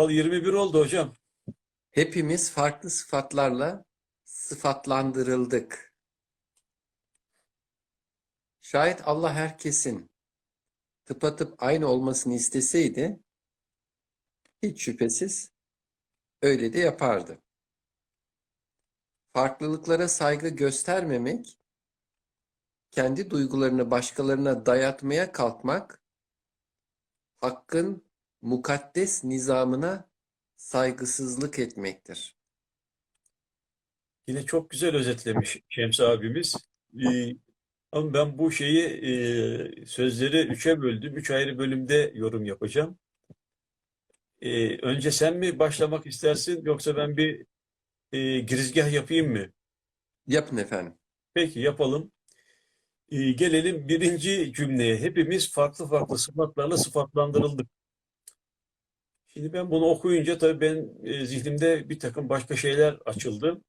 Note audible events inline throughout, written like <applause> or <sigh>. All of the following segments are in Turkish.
Kural 21 oldu hocam. Hepimiz farklı sıfatlarla sıfatlandırıldık. Şayet Allah herkesin tıpatıp aynı olmasını isteseydi, hiç şüphesiz öyle de yapardı. Farklılıklara saygı göstermemek, kendi duygularını başkalarına dayatmaya kalkmak, hakkın mukaddes nizamına saygısızlık etmektir. Yine çok güzel özetlemiş Şems abimiz. Ee, ama ben bu şeyi e, sözleri üçe böldüm. Üç ayrı bölümde yorum yapacağım. Ee, önce sen mi başlamak istersin yoksa ben bir e, girizgah yapayım mı? Yapın efendim. Peki yapalım. Ee, gelelim birinci cümleye. Hepimiz farklı farklı sıfatlarla sıfatlandırıldık. Şimdi ben bunu okuyunca tabii ben e, zihnimde bir takım başka şeyler açıldı.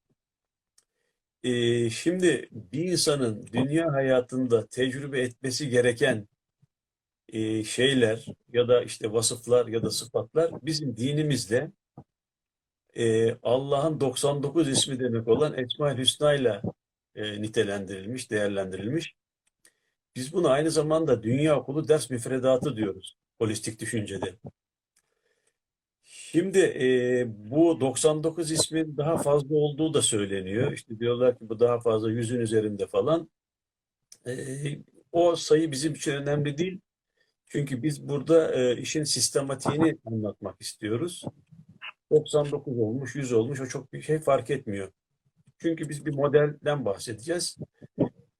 Ee, şimdi bir insanın dünya hayatında tecrübe etmesi gereken e, şeyler ya da işte vasıflar ya da sıfatlar bizim dinimizde e, Allah'ın 99 ismi demek olan Esma-ül Hüsna ile e, nitelendirilmiş, değerlendirilmiş. Biz buna aynı zamanda Dünya Okulu ders müfredatı diyoruz holistik düşüncede. Şimdi e, bu 99 ismin daha fazla olduğu da söyleniyor. İşte diyorlar ki bu daha fazla yüzün üzerinde falan. E, o sayı bizim için önemli değil. Çünkü biz burada e, işin sistematiğini anlatmak istiyoruz. 99 olmuş, 100 olmuş o çok bir şey fark etmiyor. Çünkü biz bir modelden bahsedeceğiz.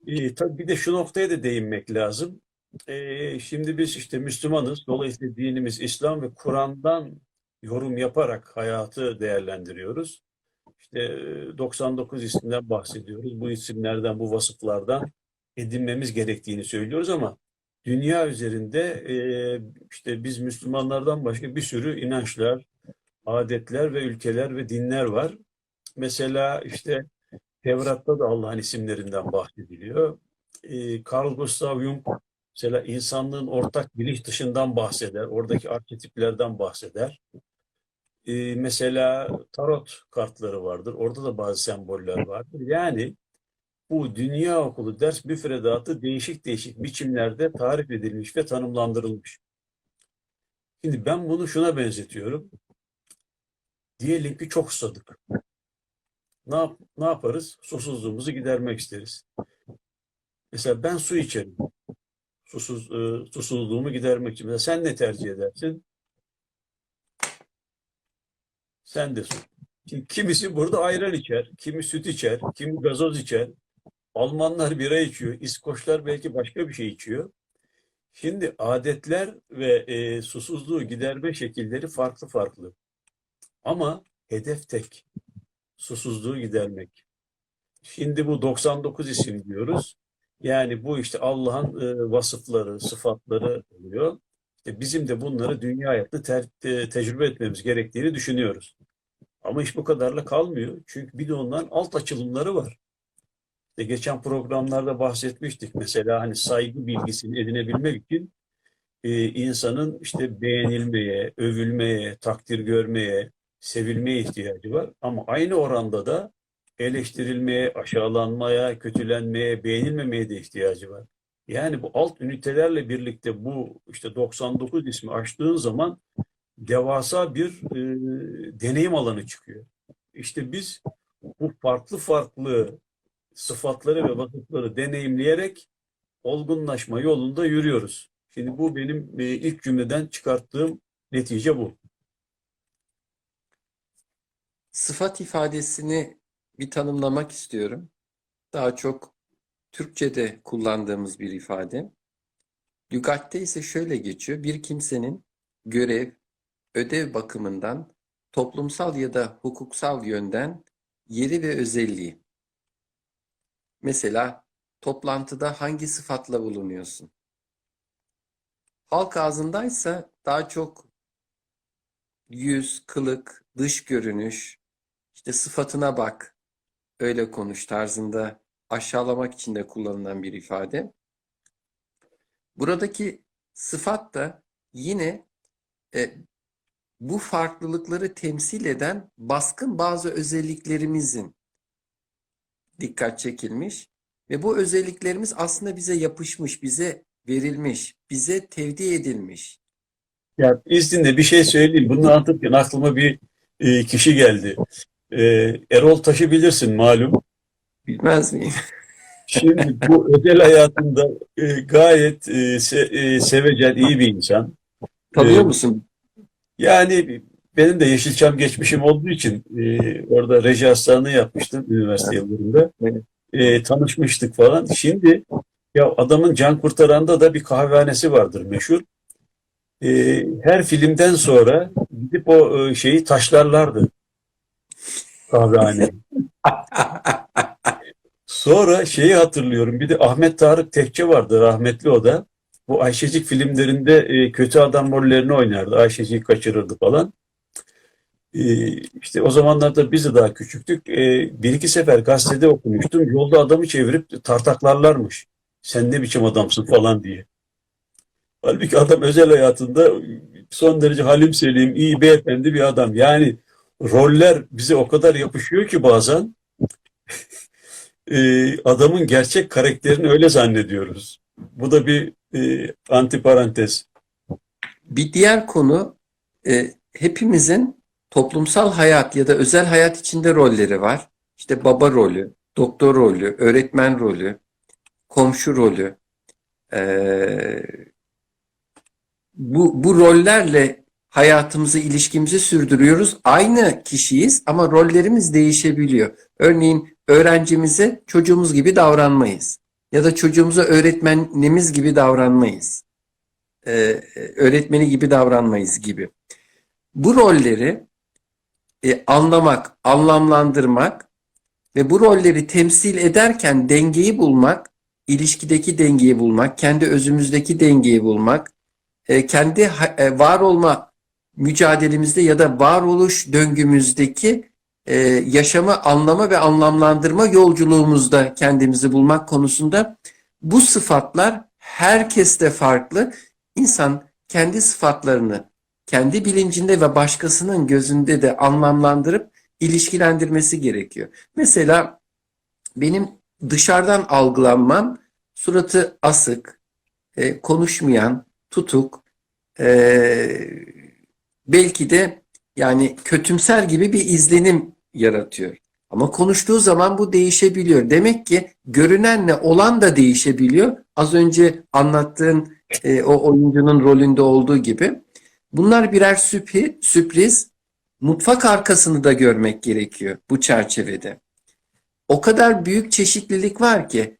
E, tabii bir de şu noktaya da değinmek lazım. E, şimdi biz işte Müslümanız. Dolayısıyla dinimiz İslam ve Kur'an'dan yorum yaparak hayatı değerlendiriyoruz. İşte e, 99 isimden bahsediyoruz. Bu isimlerden, bu vasıflardan edinmemiz gerektiğini söylüyoruz ama dünya üzerinde işte biz Müslümanlardan başka bir sürü inançlar, adetler ve ülkeler ve dinler var. Mesela işte Tevrat'ta da Allah'ın isimlerinden bahsediliyor. E, Carl Gustav Jung mesela insanlığın ortak bilinç dışından bahseder. Oradaki arketiplerden bahseder. E, mesela tarot kartları vardır. Orada da bazı semboller vardır. Yani bu dünya okulu ders müfredatı değişik değişik biçimlerde tarif edilmiş ve tanımlandırılmış. Şimdi ben bunu şuna benzetiyorum. Diyelim ki çok susadık. Ne, yap ne yaparız? Susuzluğumuzu gidermek isteriz. Mesela ben su içerim. Susuz, e, susuzluğumu gidermek için. Mesela sen ne tercih edersin? Sen de su. Şimdi kimisi burada ayran içer, kimi süt içer, kimi gazoz içer. Almanlar bira içiyor, İskoçlar belki başka bir şey içiyor. Şimdi adetler ve e, susuzluğu giderme şekilleri farklı farklı. Ama hedef tek. Susuzluğu gidermek. Şimdi bu 99 isim diyoruz. Yani bu işte Allah'ın e, vasıfları, sıfatları oluyor. İşte bizim de bunları dünya hayatında te te tecrübe etmemiz gerektiğini düşünüyoruz. Ama iş bu kadarla kalmıyor. Çünkü bir de onların alt açılımları var. İşte geçen programlarda bahsetmiştik. Mesela hani saygı bilgisini edinebilmek için e, insanın işte beğenilmeye, övülmeye, takdir görmeye, sevilmeye ihtiyacı var. Ama aynı oranda da eleştirilmeye, aşağılanmaya, kötülenmeye, beğenilmemeye de ihtiyacı var. Yani bu alt ünitelerle birlikte bu işte 99 ismi açtığın zaman devasa bir e, deneyim alanı çıkıyor. İşte biz bu farklı farklı sıfatları ve vasıfları deneyimleyerek olgunlaşma yolunda yürüyoruz. Şimdi bu benim e, ilk cümleden çıkarttığım netice bu. Sıfat ifadesini bir tanımlamak istiyorum. Daha çok Türkçe'de kullandığımız bir ifade. Lügatte ise şöyle geçiyor. Bir kimsenin görev, ödev bakımından toplumsal ya da hukuksal yönden yeri ve özelliği. Mesela toplantıda hangi sıfatla bulunuyorsun? Halk ağzındaysa daha çok yüz, kılık, dış görünüş, işte sıfatına bak, öyle konuş tarzında aşağılamak için de kullanılan bir ifade. Buradaki sıfat da yine e, bu farklılıkları temsil eden baskın bazı özelliklerimizin dikkat çekilmiş ve bu özelliklerimiz aslında bize yapışmış, bize verilmiş, bize tevdi edilmiş. Ya izninle bir şey söyleyeyim. Bunu anlatırken aklıma bir e, kişi geldi. E, Erol Taş'ı bilirsin malum. Bilmez miyim? <laughs> Şimdi bu özel hayatında e, gayet e, se- e, sevecen, iyi bir insan. Tanıyor musun? Yani benim de Yeşilçam geçmişim olduğu için e, orada reji asistanlığı yapmıştım üniversite yıllarında. E, tanışmıştık falan. Şimdi ya adamın Can Kurtaran'da da bir kahvehanesi vardır meşhur. E, her filmden sonra gidip o e, şeyi taşlarlardı. Kahvehane. <laughs> Sonra şeyi hatırlıyorum. Bir de Ahmet Tarık Tekçe vardı rahmetli o da. Bu Ayşecik filmlerinde e, kötü adam rollerini oynardı. Ayşecik'i kaçırırdı falan. E, işte o zamanlarda biz de daha küçüktük. E, bir iki sefer gazetede okumuştum. Yolda adamı çevirip tartaklarlarmış. Sen ne biçim adamsın falan diye. Halbuki adam özel hayatında son derece halim selim, iyi beyefendi bir adam. Yani roller bize o kadar yapışıyor ki bazen <laughs> e, adamın gerçek karakterini öyle zannediyoruz. Bu da bir e, antiparantez. Bir diğer konu e, hepimizin toplumsal hayat ya da özel hayat içinde rolleri var. İşte baba rolü, doktor rolü, öğretmen rolü, komşu rolü. E, bu, bu rollerle hayatımızı, ilişkimizi sürdürüyoruz. Aynı kişiyiz ama rollerimiz değişebiliyor. Örneğin öğrencimize çocuğumuz gibi davranmayız. Ya da çocuğumuza öğretmenimiz gibi davranmayız e, öğretmeni gibi davranmayız gibi. Bu rolleri e, anlamak, anlamlandırmak ve bu rolleri temsil ederken dengeyi bulmak, ilişkideki dengeyi bulmak, kendi özümüzdeki dengeyi bulmak, e, kendi e, var olma mücadelemizde ya da varoluş döngümüzdeki e, yaşamı anlama ve anlamlandırma yolculuğumuzda kendimizi bulmak konusunda bu sıfatlar herkeste farklı. İnsan kendi sıfatlarını kendi bilincinde ve başkasının gözünde de anlamlandırıp ilişkilendirmesi gerekiyor. Mesela benim dışarıdan algılanmam suratı asık, e, konuşmayan, tutuk, e, belki de yani kötümser gibi bir izlenim yaratıyor. Ama konuştuğu zaman bu değişebiliyor. Demek ki görünenle olan da değişebiliyor. Az önce anlattığın e, o oyuncunun rolünde olduğu gibi. Bunlar birer sürpi- sürpriz. Mutfak arkasını da görmek gerekiyor bu çerçevede. O kadar büyük çeşitlilik var ki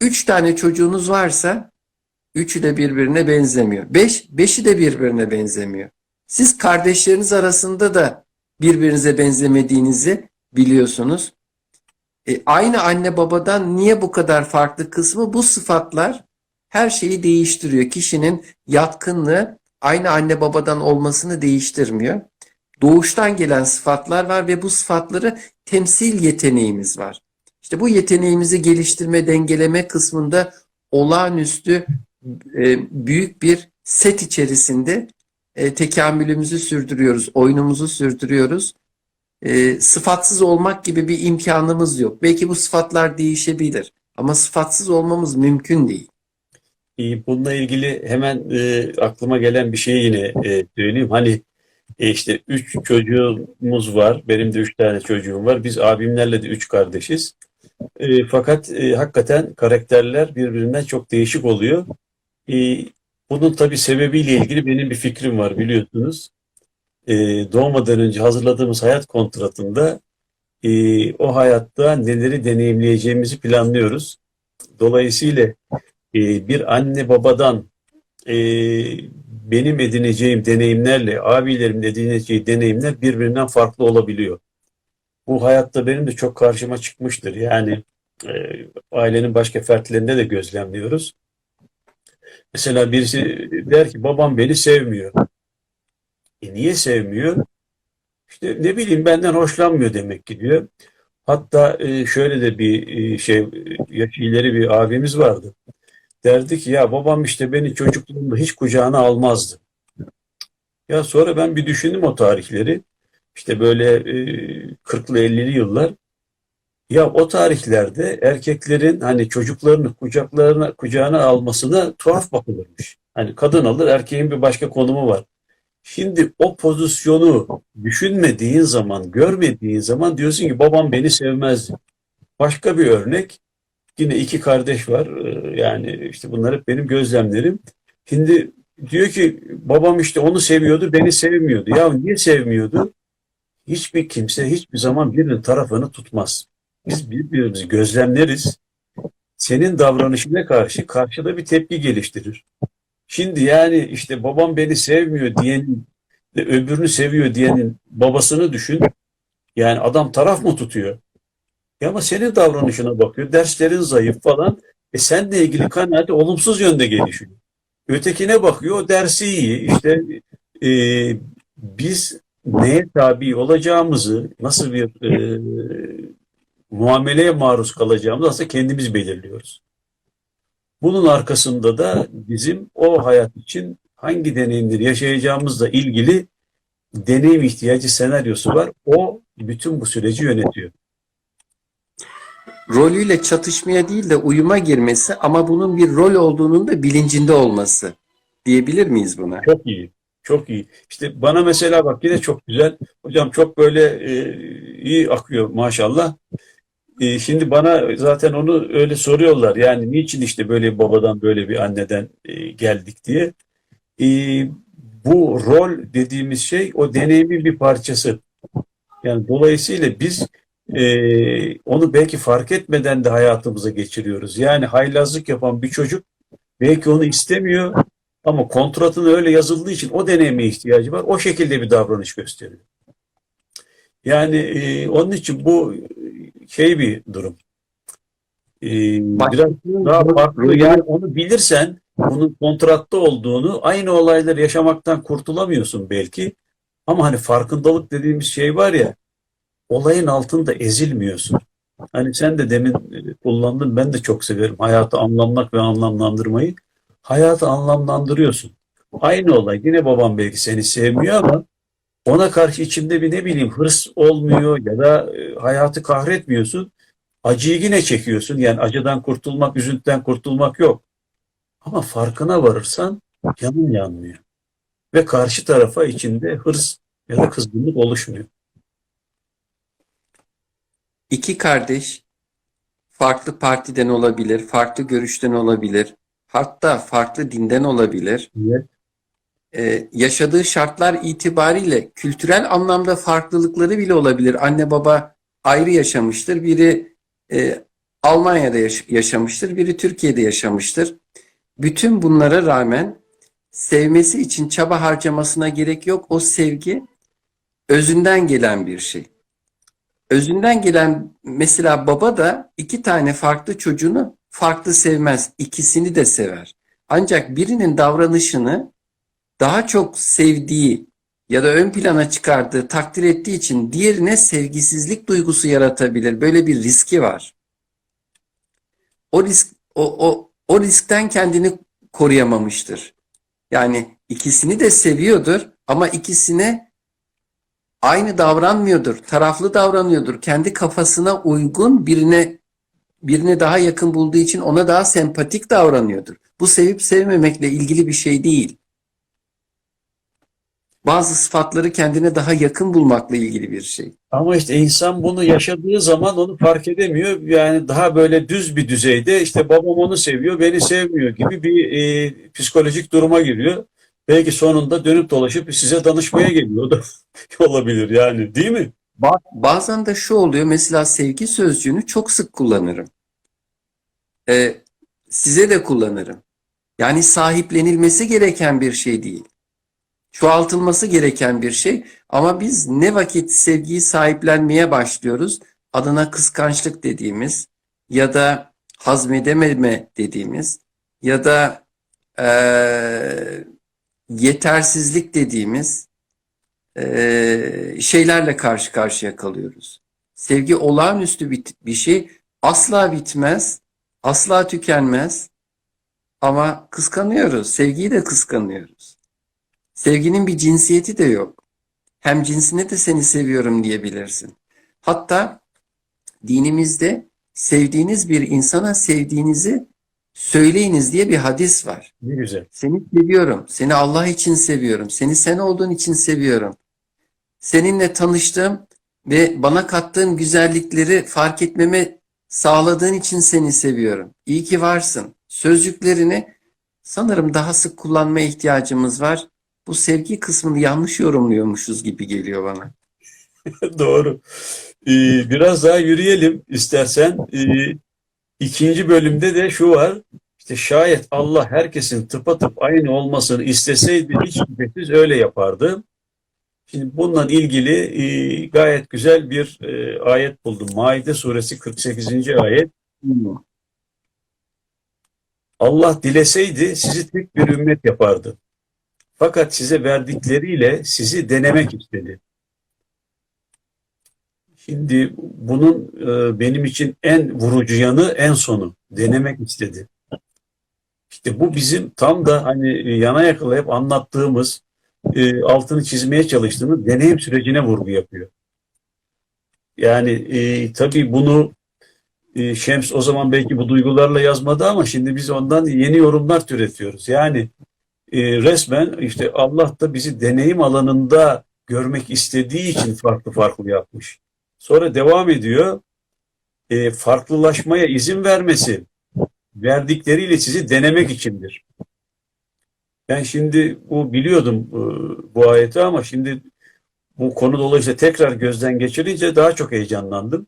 üç tane çocuğunuz varsa üçü de birbirine benzemiyor. Beş, beşi de birbirine benzemiyor. Siz kardeşleriniz arasında da birbirinize benzemediğinizi biliyorsunuz. E, aynı anne babadan niye bu kadar farklı kısmı bu sıfatlar her şeyi değiştiriyor. Kişinin yatkınlığı aynı anne babadan olmasını değiştirmiyor. Doğuştan gelen sıfatlar var ve bu sıfatları temsil yeteneğimiz var. İşte bu yeteneğimizi geliştirme, dengeleme kısmında olağanüstü e, büyük bir set içerisinde e, tekamülümüzü sürdürüyoruz, oyunumuzu sürdürüyoruz. E, sıfatsız olmak gibi bir imkanımız yok. Belki bu sıfatlar değişebilir ama sıfatsız olmamız mümkün değil. Bununla ilgili hemen e, aklıma gelen bir şeyi yine e, söyleyeyim. Hani e, işte üç çocuğumuz var. Benim de üç tane çocuğum var. Biz abimlerle de üç kardeşiz. E, fakat e, hakikaten karakterler birbirinden çok değişik oluyor. E, bunun tabii sebebiyle ilgili benim bir fikrim var biliyorsunuz. E, doğmadan önce hazırladığımız hayat kontratında e, o hayatta neleri deneyimleyeceğimizi planlıyoruz. Dolayısıyla e, bir anne babadan e, benim edineceğim deneyimlerle abilerimin edineceği deneyimler birbirinden farklı olabiliyor. Bu hayatta benim de çok karşıma çıkmıştır. Yani e, ailenin başka fertlerinde de gözlemliyoruz. Mesela birisi der ki babam beni sevmiyor. E niye sevmiyor? İşte ne bileyim benden hoşlanmıyor demek ki diyor. Hatta e, şöyle de bir e, şey yaş ileri bir abimiz vardı. Derdi ki ya babam işte beni çocukluğumda hiç kucağına almazdı. Ya sonra ben bir düşündüm o tarihleri. İşte böyle e, 40'lı 50'li yıllar. Ya o tarihlerde erkeklerin hani çocuklarını kucaklarına kucağına almasına tuhaf bakılırmış. Hani kadın alır erkeğin bir başka konumu var. Şimdi o pozisyonu düşünmediğin zaman, görmediğin zaman diyorsun ki babam beni sevmezdi. Başka bir örnek yine iki kardeş var. Ee, Yani işte bunlar hep benim gözlemlerim. Şimdi diyor ki babam işte onu seviyordu, beni sevmiyordu. Ya niye sevmiyordu? Hiçbir kimse hiçbir zaman birinin tarafını tutmaz. Biz birbirimizi gözlemleriz. Senin davranışına karşı karşıda bir tepki geliştirir. Şimdi yani işte babam beni sevmiyor diyenin öbürünü seviyor diyenin babasını düşün. Yani adam taraf mı tutuyor? Ya ama senin davranışına bakıyor. Derslerin zayıf falan. E seninle ilgili kanaati olumsuz yönde gelişiyor. Ötekine bakıyor. O dersi iyi. İşte e, biz neye tabi olacağımızı, nasıl bir e, muameleye maruz kalacağımızı aslında kendimiz belirliyoruz. Bunun arkasında da bizim o hayat için hangi deneyimleri yaşayacağımızla ilgili deneyim ihtiyacı senaryosu var. O bütün bu süreci yönetiyor. Rolüyle çatışmaya değil de uyuma girmesi ama bunun bir rol olduğunun da bilincinde olması diyebilir miyiz buna? Çok iyi. Çok iyi. İşte bana mesela bak yine çok güzel. Hocam çok böyle e, iyi akıyor maşallah. E, şimdi bana zaten onu öyle soruyorlar. Yani niçin işte böyle bir babadan böyle bir anneden e, geldik diye. E, bu rol dediğimiz şey o deneyimin bir parçası. Yani dolayısıyla biz e, onu belki fark etmeden de hayatımıza geçiriyoruz. Yani haylazlık yapan bir çocuk belki onu istemiyor ama kontratın öyle yazıldığı için o deneyime ihtiyacı var. O şekilde bir davranış gösteriyor. Yani e, onun için bu şey bir durum. E, biraz daha farklı. Yani onu bilirsen bunun kontratta olduğunu aynı olayları yaşamaktan kurtulamıyorsun belki. Ama hani farkındalık dediğimiz şey var ya olayın altında ezilmiyorsun. Hani sen de demin e, kullandın ben de çok severim hayatı anlamlamak ve anlamlandırmayı. Hayatı anlamlandırıyorsun. Aynı olay yine babam belki seni sevmiyor ama ona karşı içinde bir ne bileyim hırs olmuyor ya da e, hayatı kahretmiyorsun. Acıyı yine çekiyorsun. Yani acıdan kurtulmak, üzüntüden kurtulmak yok. Ama farkına varırsan yanın yanmıyor. Ve karşı tarafa içinde hırs ya da kızgınlık oluşmuyor. İki kardeş farklı partiden olabilir, farklı görüşten olabilir, hatta farklı dinden olabilir. Evet. Ee, yaşadığı şartlar itibariyle kültürel anlamda farklılıkları bile olabilir. Anne baba ayrı yaşamıştır. Biri e, Almanya'da yaş- yaşamıştır, biri Türkiye'de yaşamıştır. Bütün bunlara rağmen sevmesi için çaba harcamasına gerek yok. O sevgi özünden gelen bir şey. Özünden gelen mesela baba da iki tane farklı çocuğunu farklı sevmez. İkisini de sever. Ancak birinin davranışını daha çok sevdiği ya da ön plana çıkardığı, takdir ettiği için diğerine sevgisizlik duygusu yaratabilir. Böyle bir riski var. O risk o o o riskten kendini koruyamamıştır. Yani ikisini de seviyordur ama ikisine aynı davranmıyordur, taraflı davranıyordur. Kendi kafasına uygun birine birine daha yakın bulduğu için ona daha sempatik davranıyordur. Bu sevip sevmemekle ilgili bir şey değil. Bazı sıfatları kendine daha yakın bulmakla ilgili bir şey. Ama işte insan bunu yaşadığı zaman onu fark edemiyor. Yani daha böyle düz bir düzeyde işte babam onu seviyor, beni sevmiyor gibi bir e, psikolojik duruma giriyor. Belki sonunda dönüp dolaşıp size danışmaya geliyor. Da <laughs> olabilir yani değil mi? Ba- Bazen de şu oluyor. Mesela sevgi sözcüğünü çok sık kullanırım. Ee, size de kullanırım. Yani sahiplenilmesi gereken bir şey değil. Çoğaltılması gereken bir şey. Ama biz ne vakit sevgiyi sahiplenmeye başlıyoruz, adına kıskançlık dediğimiz ya da hazmedememe dediğimiz ya da eee, yetersizlik dediğimiz eee, şeylerle karşı karşıya kalıyoruz. Sevgi olağanüstü bir, bir şey. Asla bitmez, asla tükenmez. Ama kıskanıyoruz. Sevgiyi de kıskanıyoruz. Sevginin bir cinsiyeti de yok. Hem cinsine de seni seviyorum diyebilirsin. Hatta dinimizde sevdiğiniz bir insana sevdiğinizi söyleyiniz diye bir hadis var. Ne güzel. Seni seviyorum. Seni Allah için seviyorum. Seni sen olduğun için seviyorum. Seninle tanıştığım ve bana kattığın güzellikleri fark etmeme sağladığın için seni seviyorum. İyi ki varsın. Sözcüklerini sanırım daha sık kullanmaya ihtiyacımız var. Bu sevgi kısmını yanlış yorumluyormuşuz gibi geliyor bana. <laughs> Doğru. Ee, biraz daha yürüyelim istersen. Ee, ikinci bölümde de şu var. İşte şayet Allah herkesin tıpatıp aynı olmasını isteseydi hiç şüphesiz öyle yapardı. Şimdi bununla ilgili e, gayet güzel bir e, ayet buldum. Maide suresi 48. ayet. Allah dileseydi sizi tek bir ümmet yapardı. Fakat size verdikleriyle sizi denemek istedi. Şimdi bunun e, benim için en vurucu yanı en sonu. Denemek istedi. İşte bu bizim tam da hani yana yakıla hep anlattığımız, e, altını çizmeye çalıştığımız deneyim sürecine vurgu yapıyor. Yani e, tabii bunu e, Şems o zaman belki bu duygularla yazmadı ama şimdi biz ondan yeni yorumlar türetiyoruz. Yani e, resmen işte Allah da bizi deneyim alanında görmek istediği için farklı farklı yapmış. Sonra devam ediyor. E, farklılaşmaya izin vermesi verdikleriyle sizi denemek içindir. Ben şimdi bu biliyordum e, bu ayeti ama şimdi bu konu dolayısıyla tekrar gözden geçirince daha çok heyecanlandım.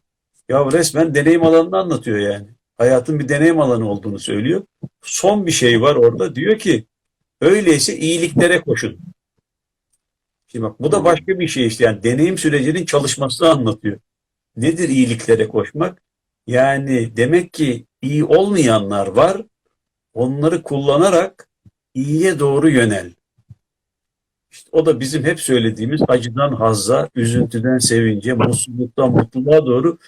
Ya resmen deneyim alanını anlatıyor yani. Hayatın bir deneyim alanı olduğunu söylüyor. Son bir şey var orada. Diyor ki öyleyse iyiliklere koşun. Şimdi bak bu da başka bir şey işte. Yani deneyim sürecinin çalışmasını anlatıyor. Nedir iyiliklere koşmak? Yani demek ki iyi olmayanlar var. Onları kullanarak iyiye doğru yönel. İşte o da bizim hep söylediğimiz acıdan hazza, üzüntüden sevince, mutsuzluktan mutluluğa doğru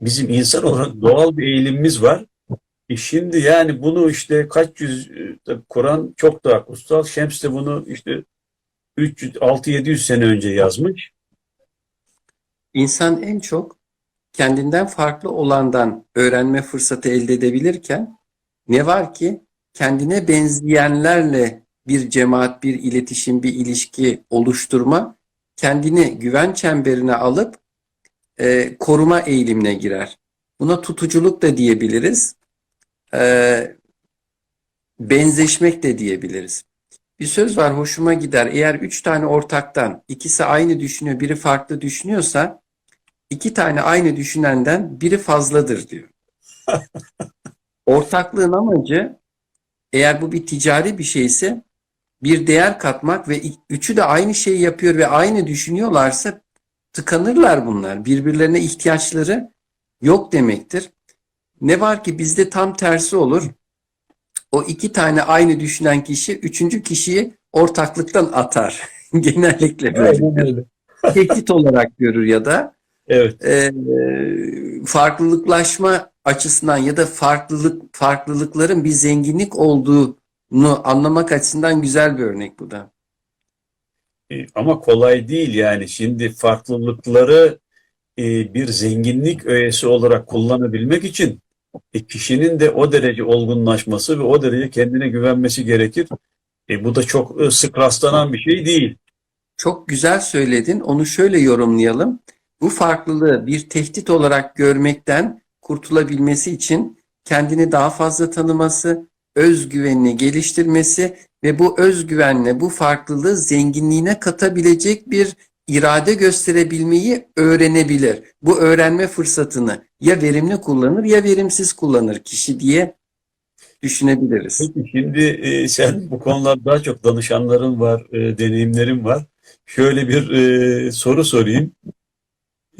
bizim insan olarak doğal bir eğilimimiz var. E şimdi yani bunu işte kaç yüz, tabii Kur'an çok daha kutsal. Şems de bunu işte 300, 600-700 sene önce yazmış. İnsan en çok kendinden farklı olandan öğrenme fırsatı elde edebilirken ne var ki kendine benzeyenlerle bir cemaat, bir iletişim, bir ilişki oluşturma kendini güven çemberine alıp e, koruma eğilimine girer. Buna tutuculuk da diyebiliriz. E, benzeşmek de diyebiliriz. Bir söz var hoşuma gider. Eğer üç tane ortaktan ikisi aynı düşünüyor, biri farklı düşünüyorsa iki tane aynı düşünenden biri fazladır diyor. <laughs> Ortaklığın amacı eğer bu bir ticari bir şeyse bir değer katmak ve üçü de aynı şeyi yapıyor ve aynı düşünüyorlarsa tıkanırlar bunlar. Birbirlerine ihtiyaçları yok demektir. Ne var ki bizde tam tersi olur. O iki tane aynı düşünen kişi üçüncü kişiyi ortaklıktan atar. <laughs> Genellikle böyle. Tehdit olarak görür ya da Evet. e, farklılıklaşma açısından ya da farklılık farklılıkların bir zenginlik olduğunu anlamak açısından güzel bir örnek bu da. E, Ama kolay değil yani. Şimdi farklılıkları e, bir zenginlik öğesi olarak kullanabilmek için e, kişinin de o derece olgunlaşması ve o derece kendine güvenmesi gerekir. E, bu da çok e, sık rastlanan bir şey değil. Çok güzel söyledin. Onu şöyle yorumlayalım. Bu farklılığı bir tehdit olarak görmekten kurtulabilmesi için kendini daha fazla tanıması, özgüvenini geliştirmesi ve bu özgüvenle bu farklılığı zenginliğine katabilecek bir irade gösterebilmeyi öğrenebilir. Bu öğrenme fırsatını ya verimli kullanır ya verimsiz kullanır kişi diye düşünebiliriz. Peki şimdi e, sen bu konularda daha çok danışanların var, e, deneyimlerin var. Şöyle bir e, soru sorayım.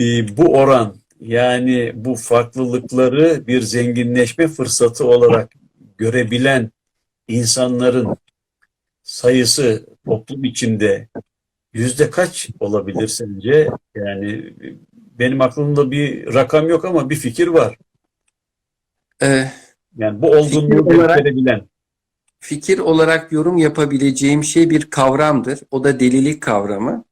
E, bu oran yani bu farklılıkları bir zenginleşme fırsatı olarak görebilen insanların sayısı toplum içinde yüzde kaç olabilir sence? Yani benim aklımda bir rakam yok ama bir fikir var. Ee, Yani bu olgunluğu gösterebilen. fikir olarak yorum yapabileceğim şey bir kavramdır. O da delilik kavramı.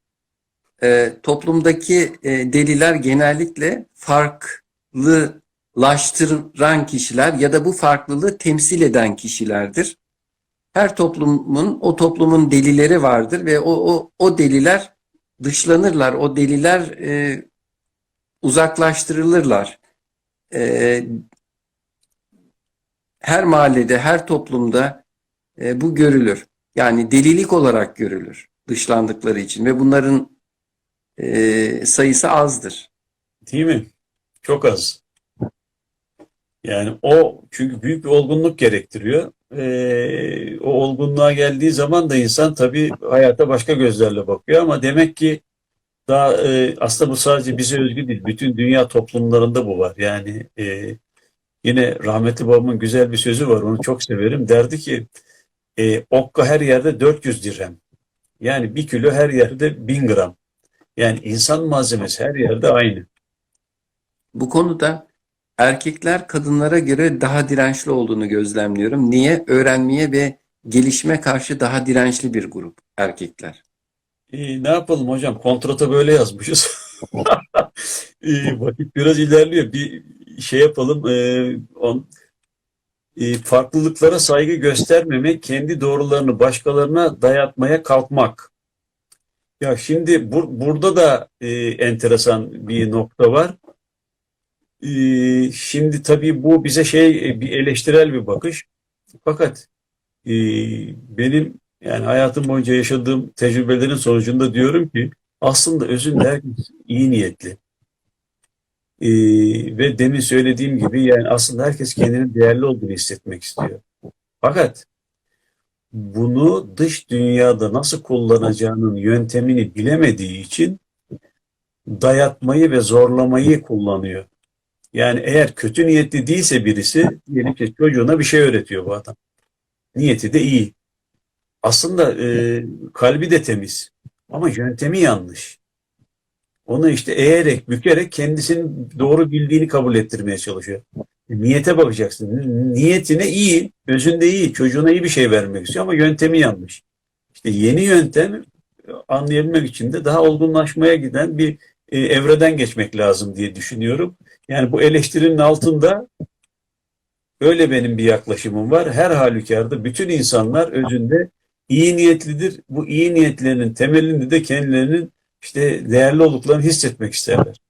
Ee, toplumdaki e, deliler genellikle farklılaştıran kişiler ya da bu farklılığı temsil eden kişilerdir. Her toplumun o toplumun delileri vardır ve o o, o deliler dışlanırlar. O deliler e, uzaklaştırılırlar. E, her mahallede, her toplumda e, bu görülür. Yani delilik olarak görülür dışlandıkları için ve bunların e, sayısı azdır. Değil mi? Çok az. Yani o çünkü büyük bir olgunluk gerektiriyor. Ee, o olgunluğa geldiği zaman da insan tabii hayata başka gözlerle bakıyor ama demek ki daha e, aslında bu sadece bize özgü değil. Bütün dünya toplumlarında bu var. Yani e, yine rahmetli babamın güzel bir sözü var. Onu çok severim. Derdi ki e, okka her yerde 400 dirhem. Yani bir kilo her yerde 1000 gram. Yani insan malzemesi her yerde aynı. Bu konuda erkekler kadınlara göre daha dirençli olduğunu gözlemliyorum. Niye? Öğrenmeye ve gelişime karşı daha dirençli bir grup erkekler. İyi, ne yapalım hocam? Kontrata böyle yazmışız. İyi, <laughs> vakit biraz ilerliyor. Bir şey yapalım. Ee, on, e, farklılıklara saygı göstermemek, kendi doğrularını başkalarına dayatmaya kalkmak. Ya şimdi bur- burada da e, enteresan bir nokta var. Şimdi tabii bu bize şey e, bir eleştirel bir bakış. Fakat e, benim yani hayatım boyunca yaşadığım tecrübelerin sonucunda diyorum ki aslında özünde herkes iyi niyetli. Ee, ve demin söylediğim gibi yani aslında herkes kendinin değerli olduğunu hissetmek istiyor. Fakat bunu dış dünyada nasıl kullanacağının yöntemini bilemediği için dayatmayı ve zorlamayı kullanıyor. Yani eğer kötü niyetli değilse birisi diyelim ki çocuğuna bir şey öğretiyor bu adam. Niyeti de iyi. Aslında e, kalbi de temiz ama yöntemi yanlış. Onu işte eğerek, bükerek kendisinin doğru bildiğini kabul ettirmeye çalışıyor. E, Niyete bakacaksın. Niyetine iyi, özünde iyi, çocuğuna iyi bir şey vermek istiyor ama yöntemi yanlış. İşte yeni yöntem anlayabilmek için de daha olgunlaşmaya giden bir e, evreden geçmek lazım diye düşünüyorum. Yani bu eleştirinin altında öyle benim bir yaklaşımım var. Her halükarda bütün insanlar özünde iyi niyetlidir. Bu iyi niyetlerinin temelinde de kendilerinin işte değerli olduklarını hissetmek isterler.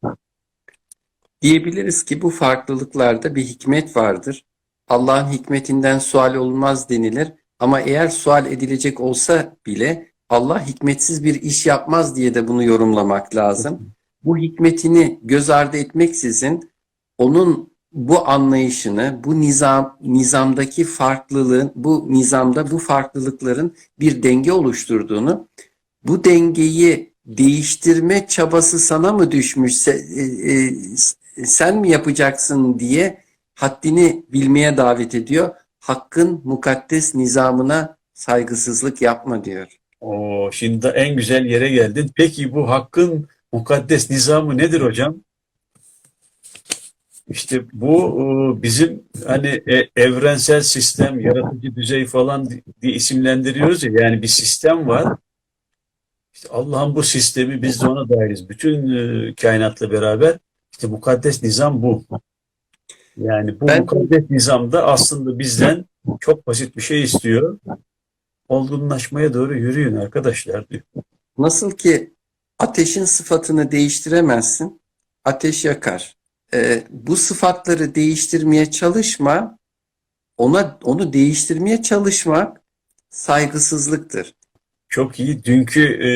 Diyebiliriz ki bu farklılıklarda bir hikmet vardır. Allah'ın hikmetinden sual olmaz denilir. Ama eğer sual edilecek olsa bile Allah hikmetsiz bir iş yapmaz diye de bunu yorumlamak lazım. Bu hikmetini göz ardı etmeksizin onun bu anlayışını, bu nizam nizamdaki farklılığın, bu nizamda bu farklılıkların bir denge oluşturduğunu, bu dengeyi değiştirme çabası sana mı düşmüş, e, e, sen mi yapacaksın diye haddini bilmeye davet ediyor. Hakkın mukaddes nizamına saygısızlık yapma diyor. O şimdi en güzel yere geldin. Peki bu hakkın mukaddes nizamı nedir hocam? İşte bu e, bizim hani e, evrensel sistem, yaratıcı düzey falan di- diye isimlendiriyoruz ya. Yani bir sistem var. İşte Allah'ın bu sistemi biz de ona dahiliz. Bütün e, kainatla beraber işte mukaddes nizam bu. Yani bu Ben- mukaddes nizamda aslında bizden çok basit bir şey istiyor. Olgunlaşmaya doğru yürüyün arkadaşlar diyor. Nasıl ki ateşin sıfatını değiştiremezsin, ateş yakar. Ee, bu sıfatları değiştirmeye çalışma, ona onu değiştirmeye çalışmak saygısızlıktır. Çok iyi. Dünkü e,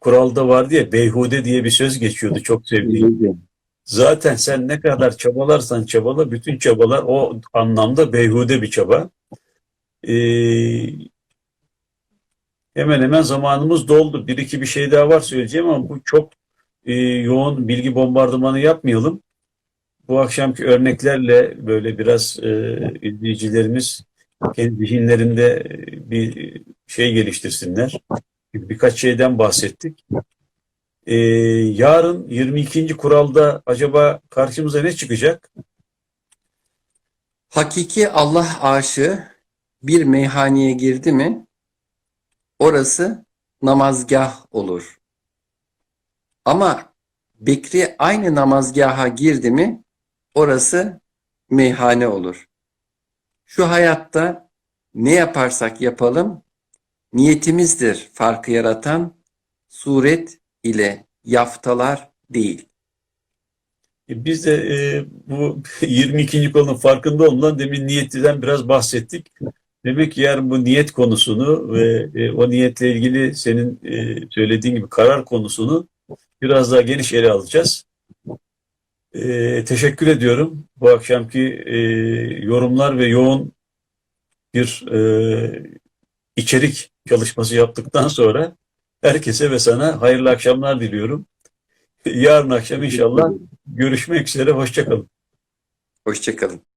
kuralda vardı ya beyhude diye bir söz geçiyordu çok sevdiğim. Zaten sen ne kadar çabalarsan çabala bütün çabalar o anlamda beyhude bir çaba. E, hemen hemen zamanımız doldu. Bir iki bir şey daha var söyleyeceğim ama bu çok e, yoğun bilgi bombardımanı yapmayalım. Bu akşamki örneklerle böyle biraz e, izleyicilerimiz kendi zihinlerinde bir şey geliştirsinler. Birkaç şeyden bahsettik. Ee, yarın 22. kuralda acaba karşımıza ne çıkacak? Hakiki Allah aşığı bir meyhaneye girdi mi orası namazgah olur. Ama Bekri aynı namazgaha girdi mi orası meyhane olur. Şu hayatta ne yaparsak yapalım niyetimizdir farkı yaratan suret ile yaftalar değil. E, Biz de e, bu <laughs> 22. konunun farkında olmadan demin niyetten biraz bahsettik. Demek ki yarın bu niyet konusunu ve e, o niyetle ilgili senin e, söylediğin gibi karar konusunu biraz daha geniş ele alacağız. E, teşekkür ediyorum bu akşamki e, yorumlar ve yoğun bir e, içerik çalışması yaptıktan sonra herkese ve sana hayırlı akşamlar diliyorum. Yarın akşam inşallah görüşmek üzere. Hoşça kalın. Hoşçakalın.